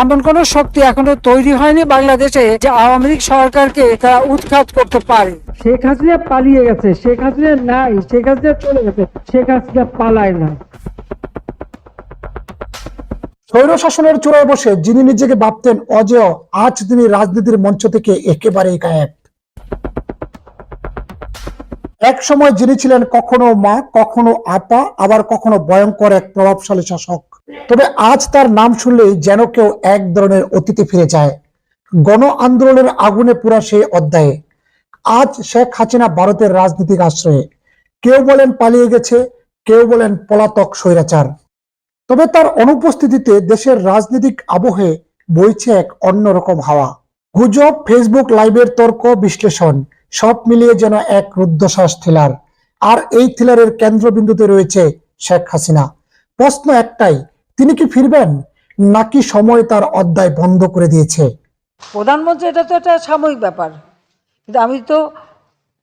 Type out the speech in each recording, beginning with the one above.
এমন কোন শক্তি এখনও তৈরি হয়নি বাংলাদেশে যে আওয়ামী লীগ সরকারকে তারা উৎখাত করতে পারে। শেখ হাসিনা পালিয়ে গেছে শেখ হাসিনা নাই শেখ হাসিনা চলে গেছে শেখ হাসিনা পালায় না স্বৈর শাসনের চূড়ায় বসে যিনি নিজেকে ভাবতেন অজেয় আজ তিনি রাজনীতির মঞ্চ থেকে একেবারেই গায়েব। এক সময় যিনি ছিলেন কখনো মা কখনো আপা আবার কখনো ভয়ঙ্কর এক প্রভাবশালী শাসক। তবে আজ তার নাম শুনলেই যেন কেউ এক ধরনের অতীতে ফিরে যায়। গণ আন্দোলনের আগুনে পুরা সেই অধ্যায়ে। আজ শেখ হাসিনা ভারতের রাজনীতিক আশ্রয়ে। কেউ বলেন পালিয়ে গেছে, কেউ বলেন পলাতক স্বৈরাচার। তবে তার অনুপস্থিতিতে দেশের রাজনৈতিক আবহে বইছে এক অন্যরকম হাওয়া। গুজব, ফেসবুক লাইভের তর্ক, বিশ্লেষণ, সব মিলিয়ে যেন এক রুদ্ধশ্বাস থ্রিলার। আর এই থ্রিলারের কেন্দ্রবিন্দুতে রয়েছে শেখ হাসিনা। প্রশ্ন একটাই তিনি কি ফিরবেন? নাকি সময় তার অধ্যায় বন্ধ করে দিয়েছে? প্রধানমন্ত্রী এটা তো একটা সাময়িক ব্যাপার। কিন্তু আমি তো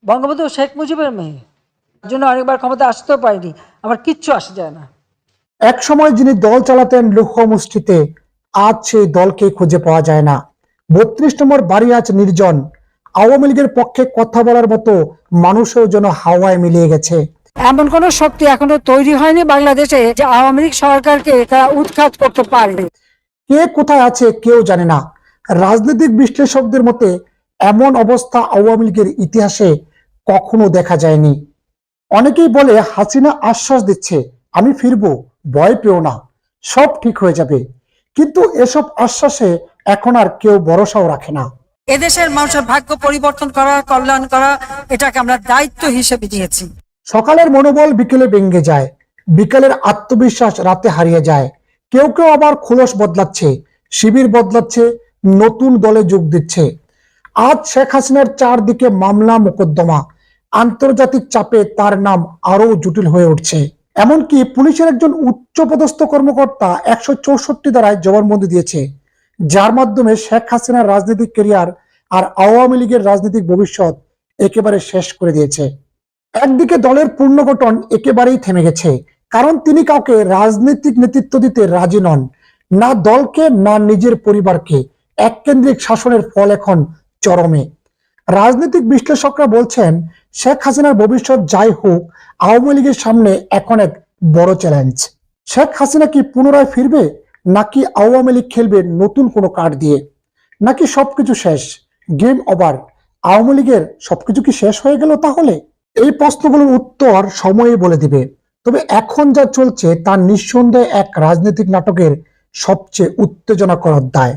বঙ্গবন্ধু শেখ মুজিবের মেয়ে। এই জন্য অনেকবার ক্ষমতা আসতেও পারিনি। আমার কিচ্ছু আসে যায় না। এক সময় যিনি দল চালাতেন লুহ মুষ্টিতে আজ সেই দলকে খুঁজে পাওয়া যায় না। বত্রিশ নম্বর বাড়ি আজ নির্জন। আওয়ামী লীগের পক্ষে কথা বলার মতো মানুষও যেন হাওয়ায় মিলিয়ে গেছে। এমন কোন শক্তি এখনও তৈরি হয়নি বাংলাদেশে যে আওয়ামী লীগ সরকারকে তারা উৎখাত করতে পারে কে কোথায় আছে কেউ জানে না। রাজনৈতিক বিশ্লেষকদের মতে এমন অবস্থা আওয়ামী লীগের ইতিহাসে কখনো দেখা যায়নি। অনেকেই বলে হাসিনা আশ্বাস দিচ্ছে আমি ফিরবো ভয় পেও না সব ঠিক হয়ে যাবে। কিন্তু এসব আশ্বাসে এখন আর কেউ ভরসাও রাখে না। এদেশের মানুষের ভাগ্য পরিবর্তন করা কল্যাণ করা এটাকে আমরা দায়িত্ব হিসেবে নিয়েছি। সকালের মনোবল বিকেলে ভেঙে যায়, বিকেলের আত্মবিশ্বাস রাতে হারিয়ে যায়। কেউ কেউ আবার খোলস বদলাচ্ছে, শিবির বদলাচ্ছে, নতুন দলে যোগ দিচ্ছে। আজ শেখ হাসিনার চারদিকে মামলা মোকদ্দমা, আন্তর্জাতিক চাপে তার নাম আরও জটিল হয়ে উঠছে। এমনকি পুলিশের একজন উচ্চপদস্থ কর্মকর্তা একশো চৌষট্টি দ্বারায় জবানবন্দি দিয়েছে, যার মাধ্যমে শেখ হাসিনার রাজনৈতিক ক্যারিয়ার আর আওয়ামী লীগের রাজনৈতিক ভবিষ্যৎ একেবারে শেষ করে দিয়েছে। একদিকে দলের পুনর্গঠন একেবারেই থেমে গেছে, কারণ তিনি কাউকে রাজনৈতিক নেতৃত্ব দিতে রাজি নন। না দলকে, না নিজের পরিবারকে। এককেন্দ্রিক শাসনের ফল এখন চরমে। রাজনৈতিক বিশ্লেষকরা বলছেন, শেখ হাসিনার ভবিষ্যৎ যাই হোক, আওয়ামী লীগের সামনে এখন এক বড় চ্যালেঞ্জ শেখ হাসিনা কি পুনরায় ফিরবে, নাকি আওয়ামী লীগ খেলবে নতুন কোনো কার্ড দিয়ে? নাকি সবকিছু শেষ? গেম ওভার আওয়ামী লীগের সবকিছু কি শেষ হয়ে গেল তাহলে? এই প্রশ্নগুলোর উত্তর সময়ই বলে দিবে। তবে এখন যা চলছে, তা নিঃসন্দেহে এক রাজনৈতিক নাটকের সবচেয়ে উত্তেজনা করার অধ্যায়।